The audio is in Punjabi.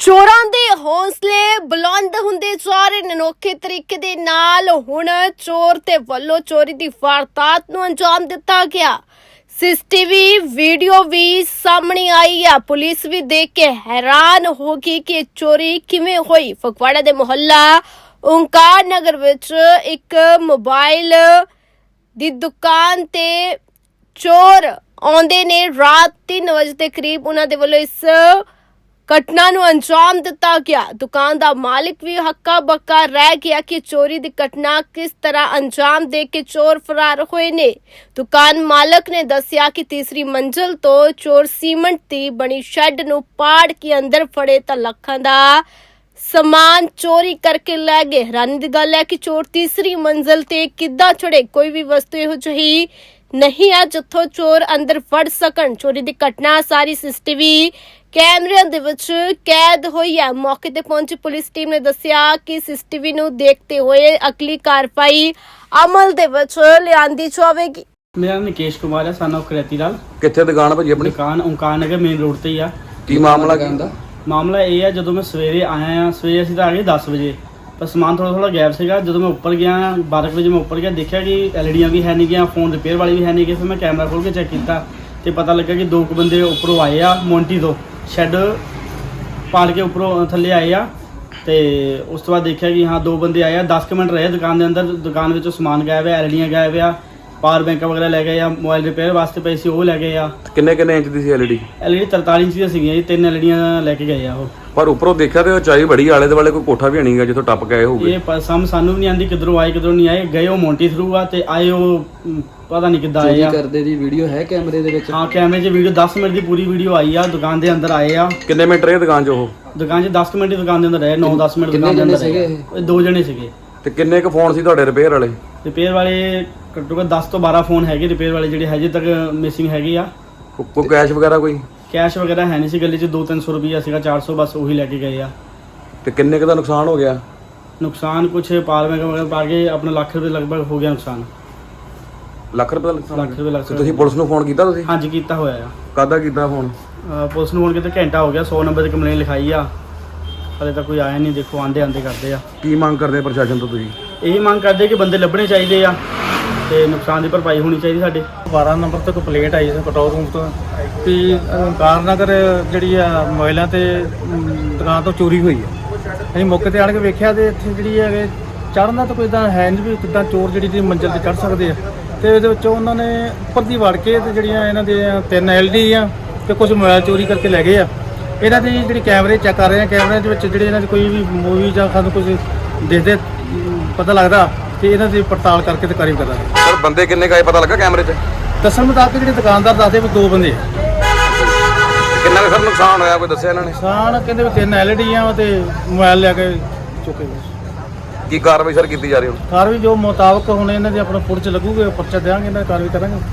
ਚੋਰਾਂ ਦੇ ਹੌਸਲੇ ਬੁਲੰਦ ਹੁੰਦੇ ਜਾ ਰਹੇ ਨੇ ਅਨੋਖੇ ਤਰੀਕੇ ਦੇ ਨਾਲ ਹੁਣ ਚੋਰ ਤੇ ਵੱਲੋਂ ਚੋਰੀ ਦੀ ਵਾਰਦਾਤ ਨੂੰ ਅੰਜਾਮ ਦਿੱਤਾ ਗਿਆ। ਸੀਸੀਟੀਵੀ ਵੀਡੀਓ ਵੀ ਸਾਹਮਣੇ ਆਈ ਆ। ਪੁਲਿਸ ਵੀ ਦੇਖ ਕੇ ਹੈਰਾਨ ਹੋ ਗਈ ਕਿ ਚੋਰੀ ਕਿਵੇਂ ਹੋਈ। ਫਗਵਾੜਾ ਦੇ ਮੁਹੱਲਾ ਓਂਕਾਰ ਨਗਰ ਵਿੱਚ ਇੱਕ ਮੋਬਾਈਲ ਦੀ ਦੁਕਾਨ ਤੇ ਚੋਰ ਆਉਂਦੇ ਨੇ। ਰਾਤ 3 ਵਜੇ ਦੇ ਕਰੀਬ ਉਹਨਾਂ ਦੇ ਵੱਲੋਂ ਇਸ ਘਟਨਾ ਨੂੰ ਅੰਜਾਮ ਦਿੱਤਾ ਗਿਆ। ਦੁਕਾਨ ਦਾ ਮਾਲਕ ਵੀ ਹੱਕਾ ਬੱਕਾ ਰਹਿ ਗਿਆ ਕਿ ਚੋਰੀ ਦੀ ਘਟਨਾ ਕਿਸ ਤਰ੍ਹਾਂ ਅੰਜਾਮ ਦੇ ਕੇ ਚੋਰ ਫਰਾਰ ਹੋਏ ਨੇ। ਦੁਕਾਨ ਮਾਲਕ ਨੇ ਦੱਸਿਆ ਕਿ ਤੀਸਰੀ ਮੰਜ਼ਲ ਤੋਂ ਚੋਰ ਸੀਮੈਂਟ ਦੀ ਬਣੀ ਸ਼ੈੱਡ ਨੂੰ ਪਾੜ ਕੇ ਅੰਦਰ ਫੜੇ ਤਾਂ ਲੱਖਾਂ ਦਾ ਸਮਾਨ ਚੋਰੀ ਕਰਕੇ ਲੈ ਗਏ। ਹੈਰਾਨੀ ਦੀ ਗੱਲ ਹੈ ਕਿ ਚੋਰ ਤੀਸਰੀ ਮੰਜ਼ਲ ਤੇ ਕਿੱਦਾਂ ਚੜੇ ਕੋਈ ਵੀ ਵਸਤੂ ਇਹੋ ਜਿਹੀ ਨਹੀਂ ਹੈ ਜਿੱਥੋਂ ਚੋਰ ਅੰਦਰ ਵੜ ਸਕਣ। ਚੋਰੀ ਦੀ ਘਟਨਾ ਸਾਰੀ ਸੀਸੀਟੀਵੀ ਕੈਮਰਿਆਂ ਦੇ ਵਿੱਚ ਕੈਦ ਹੋਈ ਹੈ ਮੌਕੇ ਤੇ ਪਹੁੰਚੀ ਪੁਲਿਸ ਟੀਮ ਨੇ ਦੱਸਿਆ ਕਿ ਸੀਸੀਟੀਵੀ ਨੂੰ ਦੇਖਦੇ ਹੋਏ ਅਗਲੀ ਕਾਰਵਾਈ ਅਮਲ ਦੇ ਵਿੱਚ ਲਿਆਂਦੀ ਜਾਵੇਗੀ। ਮੇਰਾ ਨਾਮ ਨਿਕੇਸ਼ ਕੁਮਾਰ ਹੈ ਸਾਨੂੰ ਕ੍ਰੇਤੀ ਲਾਲ। ਕਿੱਥੇ ਦੁਕਾਨ ਭਾਜੀ ਆਪਣੀ? ਦੁਕਾਨ ਓਂਕਾਰ ਨਗਰ ਮੇਨ ਰੋਡ ਤੇ ਹੀ ਆ। ਕੀ ਮਾਮਲਾ ਕੀ? ਮਾਮਲਾ ਇਹ ਹੈ ਜਦੋਂ ਮੈਂ ਸਵੇਰੇ ਆਇਆ ਆ ਸਵੇਰੇ ਅਸੀਂ ਤਾਂ ਆ ਗਏ 10 ਵਜੇ। ਪਰ ਸਮਾਨ ਥੋੜਾ ਥੋੜਾ ਗੈਪ ਸੀਗਾ। ਜਦੋਂ ਮੈਂ ਉੱਪਰ ਗਿਆ 12 ਵਜੇ ਮੈਂ ਉੱਪਰ ਗਿਆ, ਦੇਖਿਆ ਕਿ ਐਲਈਡੀਆਂ ਵੀ ਹੈ ਨਹੀਂ ਗਿਆ ਫੋਨ ਰਿਪੇਅਰ ਵਾਲੀ ਵੀ ਹੈ ਨਹੀਂ ਗਈ। ਫਿਰ ਮੈਂ ਕੈਮਰਾ ਖੋਲ ਕੇ ਚੈੱਕ ਕੀਤਾ ਤੇ ਪਤਾ ਲੱਗਾ ਕਿ ਦੋ ਕੁ ਬੰਦੇ ਉੱਪਰੋਂ ਆਏ ਆ, ਮੌਂਟੀ ਤੋਂ। ਸ਼ੈੱਡ ਪਾੜ ਕੇ ਉੱਪਰੋਂ ਥੱਲੇ ਆਏ ਆ ਤੇ ਉਸ ਤੋਂ ਬਾਅਦ ਦੇਖਿਆ ਕਿ ਹਾਂ, ਦੋ ਬੰਦੇ ਆਏ ਆ। 10 ਕੁ ਮਿੰਟ ਰਹੇ ਦੁਕਾਨ ਦੇ ਅੰਦਰ। ਦੁਕਾਨ ਵਿੱਚੋਂ ਸਮਾਨ ਗਾਇਬ ਹੈ, ਐਲਈਡੀਆਂ ਗਾਇਬ ਆ। ਪਾਵਰ ਬੈਂਕ ਵਗੈਰਾ ਲੈ ਗਏ ਆ ਮੋਬਾਈਲ ਰਿਪੇਅਰ ਵਾਸਤੇ ਪਏ ਸੀ ਉਹ ਲੈ ਗਏ ਆ। ਕਿੰਨੇ ਕਿੰਨੇ ਇੰਚ ਦੀ ਸੀ ਐਲਈਡੀ ਐਲਈਡੀ 43 ਇੰਚ ਦੀਆਂ ਸੀਗੀਆਂ ਜੀ ਤਿੰਨ ਐਲਈਡੀਆਂ ਲੈ ਕੇ ਗਏ ਆ ਉਹ। ਪਰ ਉੱਪਰੋਂ ਦੇਖਿਆ ਤੇ ਉਚਾਈ ਬੜੀ ਆਲੇ ਦੁਆਲੇ ਕੋਈ ਕੋਠਾ ਵੀ ਨਹੀਂਗਾ ਜਿੱਥੋਂ ਟੱਪ ਕੇ ਆਏ ਹੋਗੇ ਇਹ ਸਮ ਸਾਨੂੰ ਵੀ ਨਹੀਂ ਆਂਦੀ ਕਿੱਧਰੋਂ ਆਏ ਕਿੱਧਰੋਂ ਨਹੀਂ ਆਏ। ਗਏ ਉਹ ਮੌਂਟੀ ਥਰੂ ਆ ਤੇ ਆਏ ਉਹ ਪਤਾ ਨਹੀਂ ਕਿੱਦਾਂ ਆਏ ਆ। ਕਰਦੇ ਦੀ ਵੀਡੀਓ ਹੈ ਕੈਮਰੇ ਦੇ ਵਿੱਚ? ਹਾਂ ਕੈਮਰੇ 'ਚ ਵੀਡੀਓ 10 ਮਿੰਟ ਦੀ ਪੂਰੀ ਵੀਡੀਓ ਆਈ ਆ ਦੁਕਾਨ ਦੇ ਅੰਦਰ ਆਏ ਆ। ਕਿੰਨੇ ਮਿੰਟ ਰਹੇ ਦੁਕਾਨ 'ਚ ਉਹ? ਦੁਕਾਨ 'ਚ 10 ਮਿੰਟ ਦੀ ਦੁਕਾਨ ਦੇ ਅੰਦਰ ਰਹੇ 9-10 ਮਿੰਟ ਕਿੰਨੇ ਦੁਕਾਨ ਦੇ ਜਣੇ ਅੰਦਰ ਸੀਗੇ ਰਹੇ ਇਹ ਦੋ ਜਣੇ ਸੀਗੇ। ਤੇ ਕਿੰਨੇ ਕੁ ਫੋਨ ਸੀ ਤੁਹਾਡੇ ਰਿਪੇਅਰ ਵਾਲੇ? ਰਿਪੇਅਰ ਵਾਲੇ ਘੱਟੋ ਘੱਟ 10 ਤੋਂ 12 ਫੋਨ ਹੈਗੇ ਰਿਪੇਅਰ ਵਾਲੇ ਜਿਹੜੇ ਹਜੇ ਤੱਕ ਮਿਸਿੰਗ ਹੈਗੇ ਆ। ਕੋ- ਕੋਈ ਕੈਸ਼ ਵਗੈਰਾ ਕੋਈ? ਕੈਸ਼ ਵਗੈਰਾ ਹੈ ਨਹੀਂ ਸੀ ਗੱਲੀ 'ਚ 2-300 ਰੁਪਈਆ ਸੀਗਾ 400 ਬਸ ਉਹੀ ਲੈ ਕੇ ਗਏ ਆ। ਤੇ ਕਿੰਨੇ ਕੁ ਦਾ ਨੁਕਸਾਨ ਹੋ ਗਿਆ? ਨੁਕਸਾਨ ਕੁਛ ਬੈਂਕ ਵਗੈਰਾ ਪਾ ਕੇ ਆਪਣਾ ਲੱਖ ਰੁਪਏ ਲਗਭਗ ਹੋ ਗਿਆ ਨੁਕਸਾਨ। ਲੱਖ ਰੁਪਏ ਦਾ ਨੁਕਸਾਨ ਲੱਖ ਰੁਪਏ ਲੱਖ ਤੇ ਤੁਸੀਂ ਪੁਲਿਸ ਨੂੰ ਫੋਨ ਕੀਤਾ ਤੁਸੀਂ? ਹਾਂਜੀ ਕੀਤਾ ਹੋਇਆ ਆ। ਕਾਦਾ ਕੀਤਾ ਫੋਨ ਅਹ ਪੁਲਿਸ ਨੂੰ ਹੁਣ ਕਿਤੇ ਘੰਟਾ ਹੋ ਗਿਆ 100 ਨੰਬਰ ਦੀ ਕੰਪਲੇਨ ਲਿਖਾਈ ਆ। ਹਲੇ ਤੱਕ ਕੋਈ ਆਇਆ ਨਹੀਂ ਦੇਖੋ ਆਂਦੇ ਆਂਦੇ ਕਰਦੇ ਆ। ਕੀ ਮੰਗ ਕਰਦੇ ਪ੍ਰਸ਼ਾਸਨ ਤੋਂ ਤੁਸੀਂ? ਇਹੀ ਮੰਗ ਕਰਦੇ ਕਿ ਬੰਦੇ ਲੱਭਣੇ ਚਾਹੀਦੇ ਆ। ਤੇ ਨੁਕਸਾਨ ਦੀ ਭਰਪਾਈ ਹੋਣੀ ਚਾਹੀਦੀ ਸਾਡੇ। 12 ਨੰਬਰ ਤੋਂ ਕੰਪਲੇਂਟ ਆਈ ਸੀ ਕੰਟਰੋਲ ਰੂਮ ਤੋਂ। ਕਿ ਕਾਰਨਗਰ ਜਿਹੜੀ ਆ, ਮੋਬਾਈਲਾਂ ਤੇ ਦੁਕਾਨ ਤੋਂ ਚੋਰੀ ਹੋਈ ਹੈ ਅਸੀਂ ਮੌਕੇ ਤੇ ਆਣ ਕੇ ਵੇਖਿਆ ਤੇ ਇੱਥੇ ਜਿਹੜੀ ਹੈਗੇ, ਚੜ੍ਹਨ ਦਾ ਤਾਂ ਕੋਈ ਇਦਾਂ ਹੈ ਨਹੀਂ ਵੀ ਕਿੱਦਾਂ ਚੋਰ ਜਿਹੜੀ ਦੀ ਮੰਜ਼ਿਲ ਤੇ ਚੜ੍ਹ ਸਕਦੇ ਆ। ਤੇ ਇਹਦੇ ਵਿੱਚੋਂ ਉਹਨਾਂ ਨੇ ਉੱਪਰ ਦੀ ਵੜ ਕੇ ਤੇ ਜਿਹੜੀਆਂ ਇਹਨਾਂ ਦੇ ਤਿੰਨ ਐਲਡੀ ਆ ਤੇ ਕੁਝ ਮੋਬਾਈਲ ਚੋਰੀ ਕਰਕੇ ਲੈ ਗਏ ਆ। ਇਹਨਾਂ ਦੀ ਜਿਹੜੀ ਕੈਮਰੇ ਚੈੱਕ ਕਰ ਰਹੇ ਆ, ਕੈਮਰਿਆਂ ਦੇ ਵਿੱਚ ਜਿਹੜੇ ਇਹਨਾਂ ਦੀ ਕੋਈ ਵੀ ਮੂਵੀ ਜਾਂ ਸਾਨੂੰ ਕੁਝ ਦੇਖਦੇ ਪਤਾ ਲੱਗਦਾ ਤੇ ਇਹਨਾਂ ਦੀ ਪੜਤਾਲ ਕਰਕੇ ਤੇ ਕਾਰਵਾਈ ਕਰਾਂਗੇ। ਸਰ ਬੰਦੇ ਕਿੰਨੇ ਕਾਏ ਪਤਾ ਲੱਗਾ ਕੈਮਰੇ 'ਚ? ਦੱਸਣ ਮੁਤਾਬਕ ਜਿਹੜੇ ਦੁਕਾਨਦਾਰ ਦੱਸਦੇ ਵੀ ਦੋ ਬੰਦੇ ਆ। ਕਿੰਨਾ ਕੁ ਸਰ ਨੁਕਸਾਨ ਹੋਇਆ ਕੋਈ ਦੱਸਿਆ ਇਹਨਾਂ ਨੇ? ਨੁਕਸਾਨ ਕਹਿੰਦੇ ਵੀ ਤਿੰਨ ਐਲਡੀਆਂ ਤੇ ਮੋਬਾਈਲ ਲੈ ਕੇ ਚੁੱਕੇ ਗਏ ਕੀ ਕਾਰਵਾਈ ਸਰ ਕੀਤੀ ਜਾ ਰਹੀ ਹੁਣ? ਕਾਰਵਾਈ ਜੋ ਮੁਤਾਬਕ ਹੁਣ ਇਹਨਾਂ ਦੇ ਆਪਣਾ ਪੁਲਿਸ ਲੱਗੂਗੇ ਪਰਚਾ ਦੇਵਾਂਗੇ ਇਹਨਾਂ ਦੀ ਕਾਰਵਾਈ ਕਰਾਂਗੇ।